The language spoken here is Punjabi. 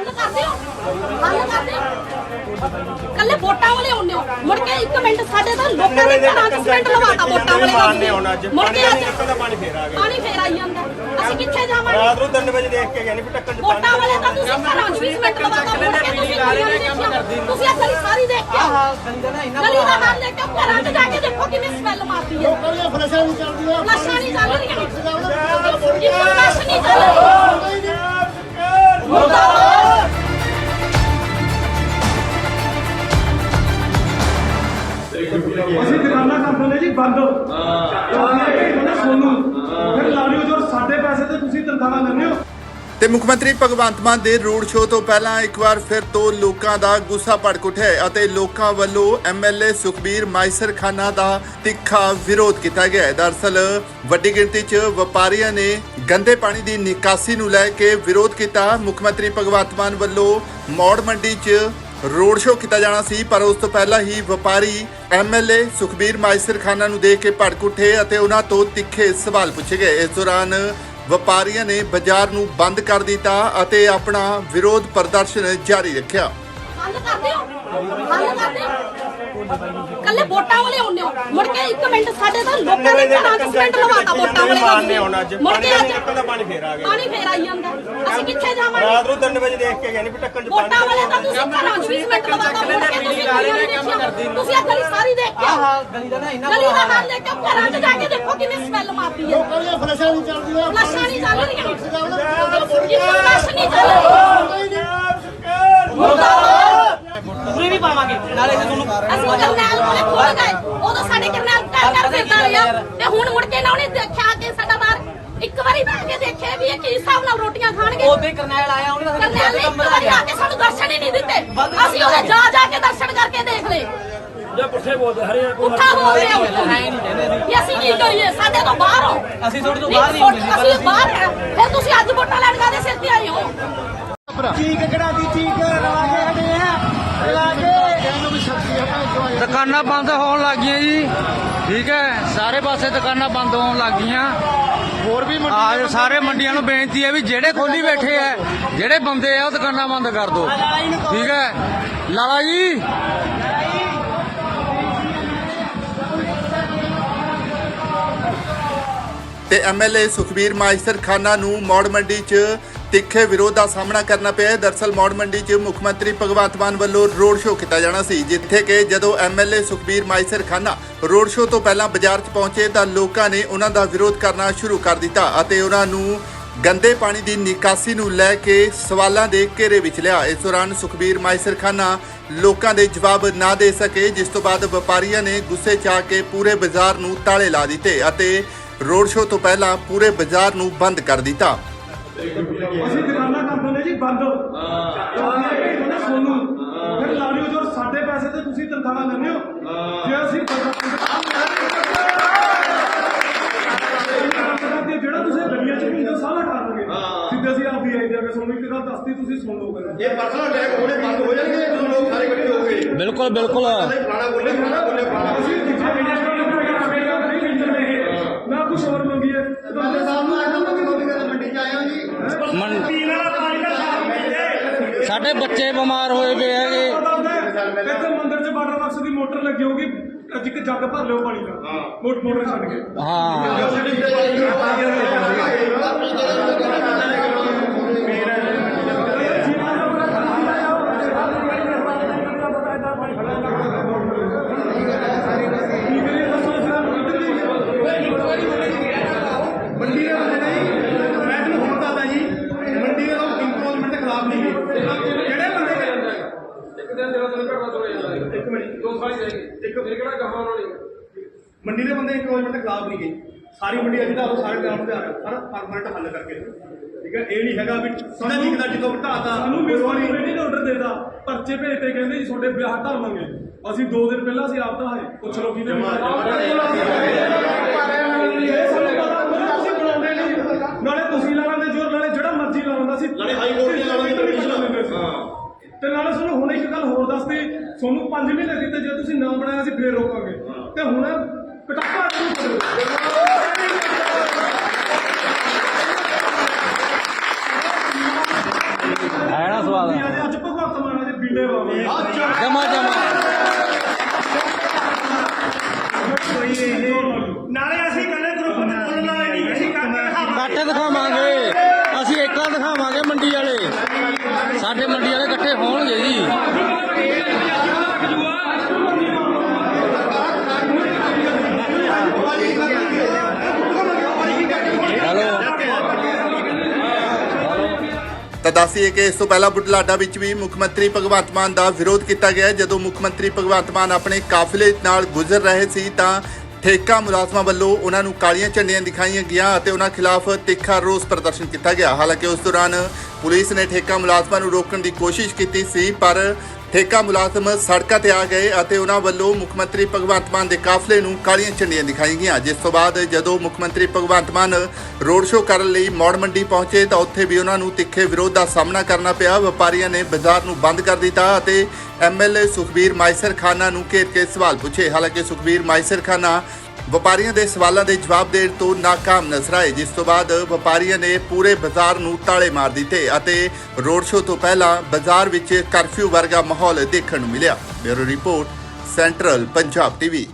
ਹੱਲ ਕਰਦੇ ਹੋ ਹੱਲ ਕਰਦੇ ਹੋ ਕੱਲੇ ਵੋਟਾਂ ਵਾਲੇ ਆਉਂਦੇ ਹੋ। ਮੁੜ ਕੇ ਇੱਕ ਮਿੰਟ ਸਾਡੇ ਤਾਂ ਲੋਕਾਂ ਦੇ ਘਰਾਂ 'ਚ ਸਿਮੈਂਟ ਲਵਾਤਾ ਵੋਟਾਂ ਵਾਲੇ ਮਾਰਨੇ ਹੁਣ ਅੱਜ ਮੁੜ ਕੇ ਅੱਜ ਇੱਕ ਦਾ ਪਾਣੀ ਫੇਰ ਆ ਗਿਆ ਪਾਣੀ ਫੇਰ ਆਈ ਜਾਂਦਾ। ਅਸੀਂ ਕਿੱਥੇ ਜਾਵਾਂਗੇ? ਰਾਤ ਨੂੰ 3 ਵਜੇ ਦੇਖ ਕੇ ਗਏ ਨਹੀਂ ਵੀ ਟੱਕਰ ਚ ਵੋਟਾਂ ਵਾਲੇ ਤਾਂ ਤੁਸੀਂ ਘਰਾਂ 'ਚ ਵੀ ਸਿਮੈਂਟ ਲਵਾਤਾ। ਤੁਸੀਂ ਗਲੀਆਂ ਨੀ ਦੇਖੀਆਂ। ਤੁਸੀਂ ਇਹ ਗਲੀ ਸਾਰੀ ਦੇਖ ਕੇ ਆਓ। ਗਲੀ ਦਾ ਹਾਲ ਦੇਖ ਕੇ ਘਰਾਂ 'ਚ ਜਾ ਕੇ ਦੇਖੋ ਕਿਵੇਂ ਸਮੈਲ ਮਾਰਦੀ ਹੈ ਫਲਸ਼ਾਂ ਨਹੀਂ ਚੱਲਦੀਆਂ। ਫਲਸ਼ਾਂ ਨਹੀਂ ਚੱਲ ਰਹੀਆਂ। ਇਨਫੋਰਮੇਸ਼ਨ ਨਹੀਂ ਚੱਲ ਰਹੀ? ਦੁਕਾਨਾਂ ਕਰ ਦਿੰਦੇ ਜੀ ਬੰਦ ਹਾਂ। ਸੋਨੂੰ। ਫਿਰ ਲਾ ਲਿਓ ਜੋ ਸਾਡੇ ਪੈਸੇ ਤੇ ਤੁਸੀਂ ਤਨਖਾਹਾਂ ਲੈਂਦੇ ਹੋ। ਤੇ ਮੁੱਖ ਮੰਤਰੀ ਭਗਵੰਤ ਮਾਨ ਦੇ ਰੋਡ ਸ਼ੋਅ ਤੋਂ ਪਹਿਲਾਂ ਇੱਕ ਵਾਰ ਫਿਰ ਤੋਂ ਲੋਕਾਂ ਦਾ ਗੁੱਸਾ ਭੜਕ ਉੱਠਿਆ ਅਤੇ ਲੋਕਾਂ ਵੱਲੋਂ ਐਮਐਲਏ ਸੁਖਬੀਰ ਮਾਈਸਰ ਖਾਨਾ ਦਾ ਤਿੱਖਾ ਵਿਰੋਧ ਕੀਤਾ ਗਿਆ ਹੈ। ਦਰਅਸਲ ਵੱਡੀ ਗਿਣਤੀ 'ਚ ਵਪਾਰੀਆਂ ਨੇ ਗੰਦੇ ਪਾਣੀ ਦੀ ਨਿਕਾਸੀ ਨੂੰ ਲੈ ਕੇ ਵਿਰੋਧ ਕੀਤਾ। ਮੁੱਖ ਮੰਤਰੀ ਭਗਵੰਤ ਮਾਨ ਵੱਲੋਂ ਮੌੜ ਮੰਡੀ 'ਚ ਰੋਡ ਸ਼ੋਅ ਕੀਤਾ ਜਾਣਾ ਸੀ, ਪਰ ਉਸ ਤੋਂ ਪਹਿਲਾਂ ਹੀ ਵਪਾਰੀ ਐਮਐਲਏ ਸੁਖਬੀਰ ਮਾਈਸਰ ਖਾਨਾ ਨੂੰ ਦੇਖ ਕੇ ਭੜਕ ਉੱਠੇ ਅਤੇ ਉਹਨਾਂ ਤੋਂ ਤਿੱਖੇ ਸਵਾਲ ਪੁੱਛੇ ਗਏ। ਇਸ ਦੌਰਾਨ ਵਪਾਰੀਆਂ ਨੇ ਬਾਜ਼ਾਰ ਨੂੰ ਬੰਦ ਕਰ ਦਿੱਤਾ ਅਤੇ ਆਪਣਾ ਵਿਰੋਧ ਪ੍ਰਦਰਸ਼ਨ ਜਾਰੀ ਰੱਖਿਆ। ਹੱਲ ਕਰਦੇ ਹੋ ਹੱਲ ਕਰਦੇ ਹੋ ਕੱਲੇ ਵੋਟਾਂ ਵਾਲੇ ਆਉਂਦੇ ਹੋ। ਮੁੜ ਕੇ ਇੱਕ ਮਿੰਟ ਸਾਡੇ ਤਾਂ ਲੋਕਾਂ ਦੇ ਘਰਾਂ 'ਚ ਸਿਮੈਂਟ ਲਵਾਤਾ ਵੋਟਾਂ ਵਾਲੇ ਮਾਰਨੇ ਹੁਣ ਅੱਜ? ਮੁੜ ਕੇ ਅੱਜ ਇੱਕ ਦਾ ਪਾਣੀ ਫੇਰ ਆ ਗਿਆ। ਪਾਣੀ ਫੇਰ ਆਈ ਜਾਂਦਾ। ਅਸੀਂ ਕਿੱਥੇ ਜਾਵਾਂਗੇ? ਰਾਤ ਨੂੰ 3 ਵਜੇ ਦੇਖ ਕੇ ਗਏ ਨਹੀਂ ਵੀ ਟੱਕਰ ਚ ਵੋਟਾਂ ਵਾਲੇ ਤਾਂ ਤੁਸੀਂ ਘਰਾਂ 'ਚ ਵੀ ਸਿਮੈਂਟ ਲਵਾਤਾ ਮੁੜ ਕੇ ਤੁਸੀਂ ਗਲੀਆਂ ਨੀ। ਦੇਖੀਆਂ। ਤੁਸੀਂ ਇਹ ਗਲੀ ਸਾਰੀ ਦੇਖ ਕੇ ਆਓ। ਗਲੀ ਦਾ ਹਾਲ ਦੇਖ ਕੇ ਆਓ, ਘਰਾਂ 'ਚ ਜਾ ਕੇ ਦੇਖੋ ਕਿਵੇਂ ਸਮੈਲ ਮਾਰਦੀ ਹੈ। ਫਲਸ਼ਾਂ ਨਹੀਂ ਚੱਲਦੀਆਂ ਫਲਸ਼ਾਂ ਨਹੀਂ ਚੱਲ ਰਹੀਆਂ। ਇਨਫੋਰਮੇਸ਼ਨ ਨਹੀਂ ਚੱਲ ਰਹੀ। ਪੂਰੀ ਵੀ ਪਾਵਾਂਗੇ। ਨਾਲੇ ਤੇ ਤੁਹਾਨੂੰ ਅਸੀਂ ਕਰਨੈਲ ਕੋਲੇ ਖੋਲ ਗਏ। ਉਦੋਂ ਸਾਡੇ ਕਰਨੈਲ ਕਰ ਕਰ ਫਿਰਦਾ ਰਿਹਾ ਤੇ ਹੁਣ ਮੁੜ ਕੇ ਨਾ ਉਹਨੇ ਦੇਖਿਆ ਕਿ ਸਾਡਾ ਬਾਹਰ। ਇੱਕ ਵਾਰੀ ਤਾਂ ਕੇ ਦੇਖਿਆ ਵੀ ਇਹ ਕੀ ਹਿਸਾਬ ਨਾਲ ਰੋਟੀਆਂ ਖਾਣਗੇ। ਉਹਦੇ ਕਰਨੈਲ ਆਇਆ ਉਹਨੇ ਤਾਂ ਕਰਨੈਲ ਨੇ ਕੇ ਸਾਨੂੰ ਦਰਸ਼ਨ ਹੀ ਨਹੀਂ ਦਿੱਤੇ। ਅਸੀਂ ਉਹਦੇ ਜਾ ਜਾ ਕੇ ਦਰਸ਼ਨ ਕਰਕੇ ਦੇਖ ਲਏ। ਜਾਂ ਪੁੱਠੇ ਬੋਲਦੇ ਹਰੇ ਪੁੱਠਾ ਹੋ ਰਿਹਾ ਕਿ ਅਸੀਂ ਕੀ ਕਰੀਏ? ਸਾਡੇ ਤੋਂ ਬਾਹਰ ਹੋ। ਅਸੀਂ ਤੁਹਾਡੇ ਤੋਂ ਬਾਹਰ ਨਹੀਂ ਹੁੰਦੇ ਅਸੀਂ ਅਸੀਂ- ਬਾਹਰ ਹਾਂ ਫਿਰ ਤੁਸੀਂ ਅੱਜ ਵੋਟਾਂ ਲੈਣ ਕਾਦੇ ਸਿਰ ਤੇ ਆਏ ਹੋ? ਚੀਕ ਕਿਹੜਾ ਦੀ ਚੀਕ ਰਵਾ ਕੇ ਹਟੇ ਆ ਲਾ ਕੇ ਇਹਨੂੰ ਵੀ ਸ਼ਕਤੀ ਹੈ ਦੁਕਾਨਾਂ ਬੰਦ ਹੋਣ ਲੱਗ ਗਈਆਂ ਜੀ। ਠੀਕ ਹੈ ਸਾਰੇ ਪਾਸੇ ਦੁਕਾਨਾਂ ਬੰਦ ਹੋਣ ਲੱਗ ਗਈਆਂ। ਹੋਰ ਵੀ ਆ ਸਾਰੇ ਮੰਡੀਆਂ ਨੂੰ ਬੇਨਤੀ ਹੈ ਵੀ ਜਿਹੜੇ ਖੋਲੀ ਬੈਠੇ ਆ ਜਿਹੜੇ ਬੰਦੇ ਆ ਉਹ ਦੁਕਾਨਾਂ ਬੰਦ ਕਰ ਦਿਓ। ਠੀਕ ਹੈ। ਲਾਲਾ ਜੀ। ਤੇ ਐਮਐਲਏ ਸੁਖਬੀਰ ਮਾਈਸਰ ਖਾਨਾ ਨੂੰ ਮੌੜ ਮੰਡੀ 'ਚ ਤਿੱਖੇ ਵਿਰੋਧ ਦਾ ਸਾਹਮਣਾ ਕਰਨਾ ਪਿਆ ਹੈ। ਦਰਅਸਲ ਮੌੜ ਮੰਡੀ 'ਚ ਮੁੱਖ ਮੰਤਰੀ ਭਗਵੰਤ ਮਾਨ ਵੱਲੋਂ ਰੋਡ ਸ਼ੋਅ ਕੀਤਾ ਜਾਣਾ ਸੀ, ਜਿੱਥੇ ਕਿ ਜਦੋਂ ਐਮਐਲਏ ਸੁਖਬੀਰ ਮਾਈਸਰ ਖਾਨਾ ਰੋਡ ਸ਼ੋਅ ਤੋਂ ਪਹਿਲਾਂ ਬਾਜ਼ਾਰ 'ਚ ਪਹੁੰਚੇ ਤਾਂ ਲੋਕਾਂ ਨੇ ਉਹਨਾਂ ਦਾ ਵਿਰੋਧ ਕਰਨਾ ਸ਼ੁਰੂ ਕਰ ਦਿੱਤਾ ਅਤੇ ਉਹਨਾਂ ਨੂੰ ਗੰਦੇ ਪਾਣੀ ਦੀ ਨਿਕਾਸੀ ਨੂੰ ਲੈ ਕੇ ਸਵਾਲਾਂ ਦੇ ਘੇਰੇ ਵਿੱਚ ਲਿਆ ਇਸ ਦੌਰਾਨ ਸੁਖਬੀਰ ਮਾਈਸਰ ਖਾਨਾ ਲੋਕਾਂ ਦੇ ਜਵਾਬ ਨਾ ਦੇ ਸਕੇ, ਜਿਸ ਤੋਂ ਬਾਅਦ ਵਪਾਰੀਆਂ ਨੇ ਗੁੱਸੇ 'ਚ ਆ ਕੇ ਪੂਰੇ ਬਾਜ਼ਾਰ ਨੂੰ ਤਾਲੇ ਲਾ ਦਿੱਤੇ ਅਤੇ ਰੋਡ ਸ਼ੋਅ ਤੋਂ ਪਹਿਲਾਂ ਪੂਰੇ ਬਾਜ਼ਾਰ ਨੂੰ ਬੰਦ ਕਰ ਦਿੱਤਾ ਅਸੀਂ ਦੁਕਾਨਾਂ ਕਰ ਦਿੰਦੇ ਜੀ ਬੰਦ ਹਾਂ ਸੋਨੂੰ ਫਿਰ ਲਾ ਲਿਓ ਜੋ ਸਾਡੇ ਪੈਸੇ ਤੇ ਤੁਸੀਂ ਤਨਖਾਹਾਂ ਲੈਂਦੇ ਹੋ ਜੇ ਅਸੀਂ ਜਿਹੜਾ ਤੁਸੀਂ ਗਲੀਆਂ ਚ ਵੀ ਸਾਰਾ ਖਾ ਦੋਗੇ ਸਿੱਧੇ ਅਸੀਂ ਆਪਦੀ ਆਈ ਜਾ ਕੇ ਤੁਹਾਨੂੰ ਇੱਕ ਗੱਲ ਦੱਸਦੀ ਤੁਸੀਂ ਸੁਣ ਲਓ ਪਹਿਲਾਂ ਇਹ ਪਰਸਨਲ ਅਟੈਕ ਹੋਣੇ ਬੰਦ ਹੋ ਜਾਣਗੇ ਜਦੋਂ ਲੋਕ ਸਾਰੇ ਇਕੱਠੇ ਹੋ ਗਏ ਬਿਲਕੁਲ ਬਿਲਕੁਲ ਫਲਾਣਾ ਬੋਲੇ ਬੋਲੇ ਅਸੀਂ ਨਾ ਕੁਛ ਹੋਰ ਮੰਗੀਏ ਸਾਡੇ ਬੱਚੇ ਬਿਮਾਰ ਹੋਏ ਪਏ ਹੈਗੇ। ਇੱਥੇ ਮੰਦਿਰ 'ਚ ਵਾਟਰ ਬਾਕਸ ਦੀ ਮੋਟਰ ਲੱਗੀ ਹੋਊਗੀ ਅੱਜ ਇੱਕ ਜੱਗ ਭਰ ਲਿਓ ਪਾਣੀ ਦਾ। ਮੋਟ ਮੋਟਰ ਛੱਡ ਕੇ। ਹਾਂ ਦੇ ਬੰਦੇ ਨੇ ਜੀ ਮੈਂ ਤੁਹਾਨੂੰ ਹੁਣ ਦੱਸਦਾ ਜੀ ਮੰਡੀ ਦੇ ਲੋਕ ਦੇ ਜਿਹੜੇ ਬੰਦੇ ਇੱਕ ਦਿਨ ਜਿਹੜਾ ਦਿਨ ਘਟਵਾ ਦੋ ਇੱਕ ਮਿੰਟ ਦੋ ਸਾਲ ਜਾਏਗੀ ਇੱਕ ਫਿਰ ਕਿਹੜਾ ਕਹਾ ਉਹਨਾਂ ਨੇ ਮੰਡੀ ਦੇ ਬੰਦੇ ਇੰਪਰੂਵਮੈਂਟ ਦੇ ਖਿਲਾਫ ਨਹੀਂ ਗਏ ਸਾਰੀ ਮੰਡੀ ਅਜੇ ਤਾਂ ਸਾਰੇ ਕੰਮ ਤੇ ਆ ਰਹੇ ਹਰ ਪਰਮਨੈਂਟ ਹੱਲ ਕਰਕੇ ਠੀਕ ਹੈ ਇਹ ਨਹੀਂ ਹੈਗਾ ਵੀ ਸਾਨੂੰ ਦਿਖਦਾ ਜਦੋਂ ਘਟਾਤਾ ਸਾਨੂੰ ਨੇ ਆਰਡਰ ਦੇਤਾ ਪਰਚੇ ਭੇਜਤੇ ਕਹਿੰਦੇ ਜੀ ਤੁਹਾਡੇ ਵਿਆਹ ਢਾਵਾਂਗੇ ਅਸੀਂ 2 ਦਿਨ ਪਹਿਲਾਂ ਅਸੀਂ ਆਪ ਢਾਏ ਪੁੱਛ ਲਓ ਕਿਹਦੇ ਤੁਸੀਂ ਨਾਲੇ ਤੁਸੀਂ ਲਾਉਂਦੇ ਜੋਰ ਨਾਲੇ ਜਿਹੜਾ ਮਰਜ਼ੀ ਲਾਉਂਦਾ ਸੀ ਨਾਲੇ ਹਾਈ ਕੋਰਟ ਤੇ ਨਾਲੇ ਤੁਹਾਨੂੰ ਹੁਣ ਇੱਕ ਗੱਲ ਹੋਰ ਦੱਸਦੀ ਤੁਹਾਨੂੰ 5 ਮਹੀਨੇ ਦਿੱਤੇ ਜੇ ਤੁਸੀਂ ਨਾ ਬਣਾਇਆ ਸੀ ਫੇਰ ਰੋਕਾਂਗੇ। ਤੇ ਹੁਣ ਕਟਾਪਾ ਸ਼ੁਰੂ ਕਰੋ ਹੈ ਨਾ ਬੜਾ ਸਵਾਦ ਵੀ ਅੱਜ ਅੱਜ ਭਗਵੰਤ ਮਾਨ ਅੱਜ ਬੀੜੇ ਵਾਵੇ ਜਮਾ ਜਮਾ ਨਾਲੇ ਅਸੀਂ ਕੱਲੇ ਗਰੁੱਪ ਦੇ ਬੋਲਣ ਵਾਲੇ ਨਹੀਂ ਅਸੀਂ ਕਰਕੇ ਦਿਖਾਵਾਂਗੇ ਇਕੱਠੇ ਦਿਖਾਵਾਂਗੇ ਅਸੀਂ ਏਕਾ ਦਿਖਾਵਾਂਗੇ ਮੰਡੀ ਵਾਲੇ ਸਾਡੇ ਮੰਡੀ ਵਾਲੇ ਇਕੱਠੇ ਹੋਣਗੇ ਜੀ ਹੈਲੋ ਤਾਂ ਦੱਸੀਏ ਕਿ ਇਸ ਤੋਂ ਪਹਿਲਾਂ ਬੁਢਲਾਡਾ ਵਿੱਚ ਵੀ ਮੁੱਖ ਮੰਤਰੀ ਭਗਵੰਤ ਮਾਨ ਦਾ ਵਿਰੋਧ ਕੀਤਾ ਗਿਆ ਜਦੋਂ ਮੁੱਖ ਮੰਤਰੀ ਭਗਵੰਤ ਮਾਨ ਆਪਣੇ ਕਾਫਲੇ ਨਾਲ ਗੁਜ਼ਰ ਰਹੇ ਸੀ ਤਾਂ ਠੇਕਾ ਮੁਲਾਜ਼ਮਾਂ ਵੱਲੋਂ ਉਹਨਾਂ ਨੂੰ ਕਾਲੀਆਂ ਝੰਡੀਆਂ ਦਿਖਾਈਆਂ ਗਿਆ ਅਤੇ ਉਹਨਾਂ ਖਿਲਾਫ ਤਿੱਖਾ ਰੋਸ ਪ੍ਰਦਰਸ਼ਨ ਕੀਤਾ ਗਿਆ। ਹਾਲਾਂਕਿ ਉਸ ਦੌਰਾਨ ਪੁਲਿਸ ਨੇ ਠੇਕਾ ਮੁਲਾਜ਼ਮਾਂ ਨੂੰ ਰੋਕਣ ਦੀ ਕੋਸ਼ਿਸ਼ ਕੀਤੀ ਸੀ, ਪਰ ਠੇਕਾ ਮੁਲਾਜ਼ਮ ਸੜਕਾਂ ਤੇ ਆ ਗਏ ਅਤੇ ਉਹਨਾਂ ਵੱਲੋਂ ਮੁੱਖ ਮੰਤਰੀ ਭਗਵੰਤ ਮਾਨ ਦੇ ਕਾਫਲੇ ਨੂੰ ਕਾਲੀਆਂ ਝੰਡੀਆਂ ਦਿਖਾਈਆਂ ਗਈਆਂ। ਜਿਸ ਤੋਂ ਬਾਅਦ ਜਦੋਂ ਮੁੱਖ ਮੰਤਰੀ ਭਗਵੰਤ ਮਾਨ ਰੋਡ ਸ਼ੋਅ ਕਰਨ ਲਈ ਮੌੜ ਮੰਡੀ ਪਹੁੰਚੇ ਤਾਂ ਉੱਥੇ ਵੀ ਉਹਨਾਂ ਨੂੰ ਤਿੱਖੇ ਵਿਰੋਧ ਦਾ ਸਾਹਮਣਾ ਕਰਨਾ ਪਿਆ। ਵਪਾਰੀਆਂ ਨੇ ਬਾਜ਼ਾਰ ਨੂੰ ਬੰਦ ਕਰ ਦਿੱਤਾ ਅਤੇ ਐਮਐਲਏ ਸੁਖਬੀਰ ਮਾਈਸਰ ਖਾਨਾ ਨੂੰ ਘੇਰ ਕੇ ਸਵਾਲ ਪੁੱਛੇ। ਹਾਲਾਂਕਿ ਸੁਖਬੀਰ ਮਾਈਸਰ ਖਾਨਾ ਵਪਾਰੀਆਂ ਦੇ ਸਵਾਲਾਂ ਦੇ ਜਵਾਬ ਦੇਣ ਤੋਂ ਨਾਕਾਮ ਨਜ਼ਰ ਆਏ, ਜਿਸ ਤੋਂ ਬਾਅਦ ਵਪਾਰੀਆਂ ਨੇ ਪੂਰੇ ਬਾਜ਼ਾਰ ਨੂੰ ਤਾਲੇ ਮਾਰ ਦਿੱਤੇ ਅਤੇ ਰੋਡ ਸ਼ੋਅ ਤੋਂ ਪਹਿਲਾਂ ਬਾਜ਼ਾਰ ਵਿੱਚ ਕਰਫਿਊ ਵਰਗਾ ਮਾਹੌਲ ਦੇਖਣ ਨੂੰ ਮਿਲਿਆ। Bureau report, central Punjab TV.